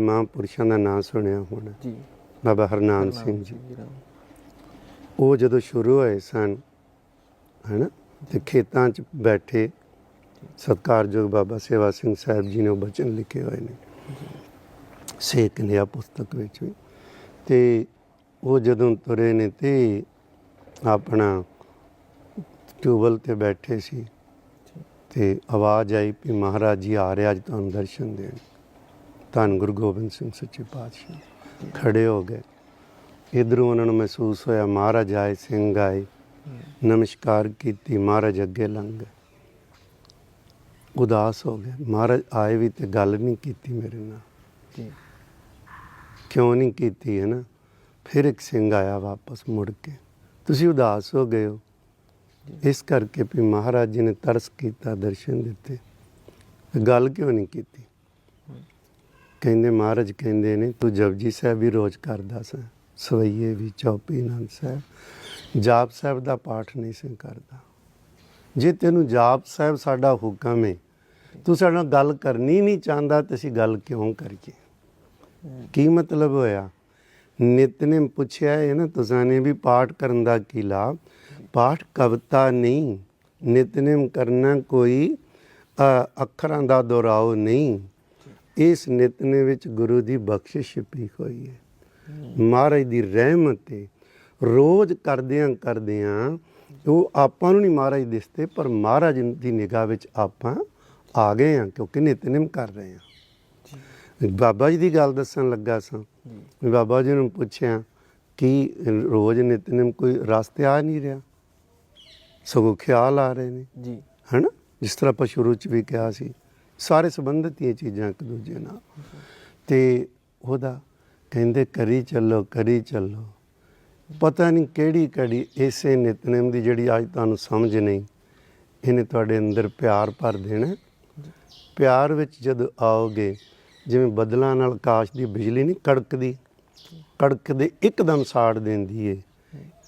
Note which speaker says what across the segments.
Speaker 1: ਮਹਾਂਪੁਰਸ਼ਾਂ ਦਾ ਨਾਮ ਸੁਣਿਆ ਹੋਣਾ।
Speaker 2: ਜੀ।
Speaker 1: ਬਾਬਾ ਹਰਨਾਮ ਸਿੰਘ ਜੀ। ਉਹ ਜਦੋਂ ਸ਼ੁਰੂ ਹੋਏ ਸਨ ਹੈਨਾ ਤੇ ਖੇਤਾਂ 'ਚ ਬੈਠੇ ਸਤਿਕਾਰਯੋਗ ਬਾਬਾ ਸੇਵਾ ਸਿੰਘ ਸਾਹਿਬ ਜੀ ਨੇ ਉਹ ਬਚਨ ਲਿਖੇ ਹੋਏ ਨੇ। ਸੇਕ ਲਿਆ ਪੁਸਤਕ ਵਿੱਚ ਵੀ। ਤੇ ਉਹ ਜਦੋਂ ਤੁਰੇ ਨੇ ਤੇ ਆਪਣਾ ਟਿਊਬਲ ਤੇ ਬੈਠੇ ਸੀ। ਤੇ ਆਵਾਜ਼ ਆਈ ਵੀ ਮਹਾਰਾਜ ਜੀ ਆ ਰਹੇ ਅੱਜ ਤੁਹਾਨੂੰ ਦਰਸ਼ਨ ਦੇਣ। ਧੰਨ ਗੁਰੂ ਗੋਬਿੰਦ ਸਿੰਘ ਸੱਚੇ ਪਾਤਸ਼ਾਹ ਖੜੇ ਹੋ ਗਏ। ਇਧਰੋਂ ਉਹਨਾਂ ਨੂੰ ਮਹਿਸੂਸ ਹੋਇਆ ਮਹਾਰਾਜ ਆਏ ਸਿੰਘ ਆਏ ਨਮਸਕਾਰ ਕੀਤੀ ਮਹਾਰਾਜ ਅੱਗੇ ਲੰਘ ਗਏ। ਉਦਾਸ ਹੋ ਗਏ। ਮਹਾਰਾਜ ਆਏ ਵੀ ਤੇ ਗੱਲ ਨਹੀਂ ਕੀਤੀ ਮੇਰੇ ਨਾਲ।
Speaker 2: ਜੀ।
Speaker 1: ਕਿਉਂ ਨਹੀਂ ਕੀਤੀ ਹੈ ਨਾ? ਫਿਰ ਇੱਕ ਸਿੰਘ ਆਇਆ ਵਾਪਸ ਮੁੜ ਕੇ। ਤੁਸੀਂ ਉਦਾਸ ਹੋ ਗਏ ਹੋ। ਇਸ ਕਰਕੇ ਵੀ ਮਹਾਰਾਜ ਜੀ ਨੇ ਤਰਸ ਕੀਤਾ ਦਰਸ਼ਨ ਦਿੱਤੇ। ਗੱਲ ਕਿਉਂ ਨਹੀਂ ਕੀਤੀ? ਕਹਿੰਦੇ, ਮਹਾਰਾਜ ਕਹਿੰਦੇ ਨੇ, ਤੂੰ ਜਪਜੀ ਸਾਹਿਬ ਵੀ ਰੋਜ਼ ਕਰਦਾ ਸਾਂ, ਸਵਈਏ ਵੀ ਚੌਪੀ ਆਨੰਦ ਸਾਹਿਬ। ਜਾਪ ਸਾਹਿਬ ਦਾ ਪਾਠ ਨਹੀਂ ਸੀ ਕਰਦਾ। ਜੇ ਤੈਨੂੰ ਜਾਪ ਸਾਹਿਬ ਸਾਡਾ ਹੁਕਮ ਹੈ ਤੂੰ ਸਾਡੇ ਨਾਲ ਗੱਲ ਕਰਨੀ ਨਹੀਂ ਚਾਹੁੰਦਾ ਤੇ ਅਸੀਂ ਗੱਲ ਕਿਉਂ ਕਰੀਏ? ਕੀ ਮਤਲਬ ਹੋਇਆ? ਨਿਤਨੇਮ ਪੁੱਛਿਆ ਹੈ ਨਾ, ਤੁਸਾਂ ਨੇ ਵੀ ਪਾਠ ਕਰਨ ਦਾ ਕੀ ਲਾਭ? ਪਾਠ ਕਵਿਤਾ ਨਹੀਂ ਨਿਤਨੇਮ ਕਰਨਾ ਕੋਈ ਅੱਖਰਾਂ ਦਾ ਦੁਹਰਾਓ ਨਹੀਂ। ਇਸ ਨਿਤਨੇ ਵਿੱਚ ਗੁਰੂ ਦੀ ਬਖਸ਼ਿਸ਼ ਛਿਪੀ ਹੋਈ ਹੈ। ਮਹਾਰਾਜ ਦੀ ਰਹਿਮਤ ਹੈ ਰੋਜ਼ ਕਰਦਿਆਂ ਕਰਦਿਆਂ ਉਹ ਆਪਾਂ ਨੂੰ ਨਹੀਂ ਮਹਾਰਾਜ ਦਿਸਦੇ ਪਰ ਮਹਾਰਾਜ ਦੀ ਨਿਗਾਹ ਵਿੱਚ ਆਪਾਂ ਆ ਗਏ ਹਾਂ ਕਿਉਂਕਿ ਨਿਤਨੇਮ ਕਰ ਰਹੇ ਹਾਂ। ਬਾਬਾ ਜੀ ਦੀ ਗੱਲ ਦੱਸਣ ਲੱਗਾ ਸਾਂ। ਬਾਬਾ ਜੀ ਨੂੰ ਪੁੱਛਿਆ ਕਿ ਰੋਜ਼ ਨਿਤਨੇਮ ਕੋਈ ਰਸਤੇ ਆ ਨਹੀਂ ਰਿਹਾ? ਸਗੋਂ ਖਿਆਲ ਆ ਰਹੇ ਨੇ।
Speaker 2: ਜੀ।
Speaker 1: ਹੈਨਾ? ਜਿਸ ਤਰ੍ਹਾਂ ਆਪਾਂ ਸ਼ੁਰੂ ਚ ਵੀ ਕਿਹਾ ਸੀ। ਸਾਰੇ ਸੰਬੰਧਿਤ ਇਹ ਚੀਜ਼ਾਂ ਇੱਕ ਦੂਜੇ ਨਾਲ। ਤੇ ਉਹਦਾ ਕਹਿੰਦੇ, ਕਰੀ ਚੱਲੋ ਕਰੀ ਚੱਲੋ। ਪਤਾ ਨਹੀਂ ਕਿਹੜੀ ਕੜੀ ਇਸੇ ਨਿਤਨੇਮ ਦੀ ਜਿਹੜੀ ਅੱਜ ਤੁਹਾਨੂੰ ਸਮਝ ਨਹੀਂ, ਇਹਨੇ ਤੁਹਾਡੇ ਅੰਦਰ ਪਿਆਰ ਭਰ ਦੇਣਾ ਪਿਆਰ ਵਿੱਚ ਜਦ ਆਓਗੇ, ਜਿਵੇਂ ਬਦਲਾਂ ਨਾਲ ਆਕਾਸ਼ ਦੀ ਬਿਜਲੀ ਨਹੀਂ ਕੜਕਦੀ, ਕੜਕਦੇ ਇੱਕਦਮ ਸਾੜ ਦਿੰਦੀ ਏ।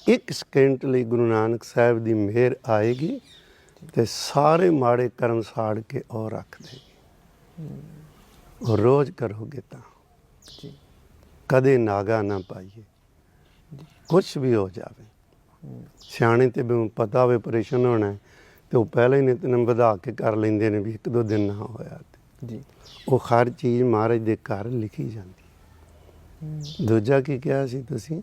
Speaker 1: ਇੱਕ ਸਕਿੰਟ ਲਈ ਗੁਰੂ ਨਾਨਕ ਸਾਹਿਬ ਦੀ ਮਿਹਰ ਆਏਗੀ ਤੇ ਸਾਰੇ ਮਾੜੇ ਕਰਮ ਸਾੜ ਕੇ ਉਹ ਰੱਖ ਦੇਗੀ ਰੋਜ਼ ਕਰੋਗੇ ਤਾਂ।
Speaker 2: ਜੀ।
Speaker 1: ਕਦੇ ਨਾਗਾ ਨਾ ਪਾਈਏ। ਕੁਝ ਵੀ ਹੋ ਜਾਵੇ। ਸਿਆਣੇ ਤੇ ਵੀ ਪਤਾ ਹੋਵੇ ਆਪਰੇਸ਼ਨ ਹੋਣਾ ਤੇ ਉਹ ਪਹਿਲਾਂ ਹੀ ਨਿਤਨੇਮ ਵਧਾ ਕੇ ਕਰ ਲੈਂਦੇ ਨੇ ਵੀ ਇੱਕ ਦੋ ਦਿਨ ਨਾ ਹੋਇਆ ਤੇ।
Speaker 2: ਜੀ।
Speaker 1: ਉਹ ਹਰ ਚੀਜ਼ ਮਹਾਰਾਜ ਦੇ ਘਰ ਲਿਖੀ ਜਾਂਦੀ। ਦੂਜਾ ਕੀ ਕਿਹਾ ਸੀ ਤੁਸੀਂ?